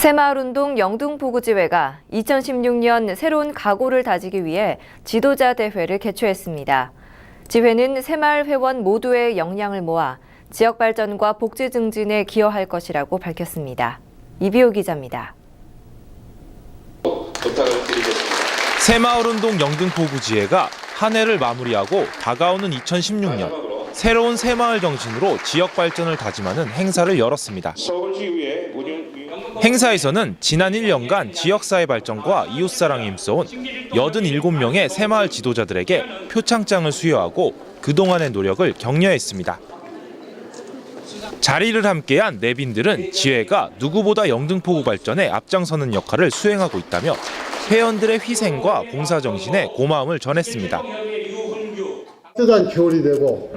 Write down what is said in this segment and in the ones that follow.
새마을운동 영등포구지회가 2016년 새로운 각오를 다지기 위해 지도자 대회를 개최했습니다. 지회는 새마을 회원 모두의 역량을 모아 지역 발전과 복지 증진에 기여할 것이라고 밝혔습니다. 이비호 기자입니다. 새마을운동 영등포구지회가 한 해를 마무리하고 다가오는 2016년 새로운 새마을 정신으로 지역 발전을 다짐하는 행사를 열었습니다. 운영 행사에서는 지난 1년간 지역사회 발전과 이웃사랑에 힘써온 87명의 새마을 지도자들에게 표창장을 수여하고 그동안의 노력을 격려했습니다. 자리를 함께한 내빈들은 지회가 누구보다 영등포구 발전에 앞장서는 역할을 수행하고 있다며 회원들의 희생과 봉사정신에 고마움을 전했습니다. 뜨거운 겨울이 되고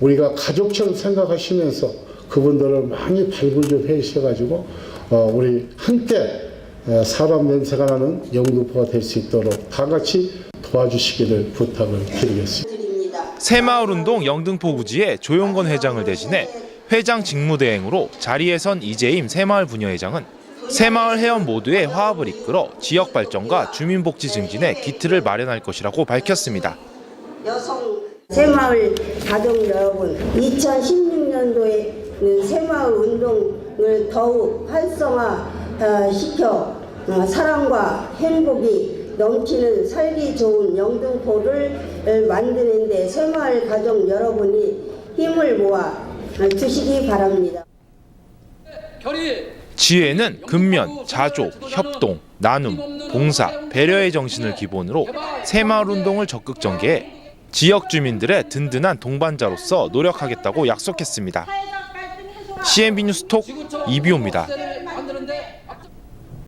우리가 가족처럼 생각하시면서 그분들을 많이 발굴 좀 해주셔가지고 어, 우리 함께 어, 사람 냄새가 나는 영등포가 될 수 있도록 다 같이 도와주시기를 부탁을 드리겠습니다. 새마을운동 영등포구지의 조용건 회장을 대신해 회장 직무대행으로 자리에 선 이재임 새마을 부녀회장은 새마을 회원 모두의 화합을 이끌어 지역 발전과 주민복지 증진에 기틀을 마련할 것이라고 밝혔습니다. 새마을 가족 여러분, 2016년도에는 새마을 운동 을 더욱 활성화시켜 어, 사랑과 행복이 넘치는 살기 좋은 영등포를 만드는데 새마을 가족 여러분이 힘을 모아 주시기 바랍니다. 지혜는 근면, 자조, 협동, 나눔, 봉사, 배려의 정신을 기본으로 새마을 운동을 적극 전개해 지역 주민들의 든든한 동반자로서 노력하겠다고 약속했습니다. CNB 뉴스톡 이비호입니다.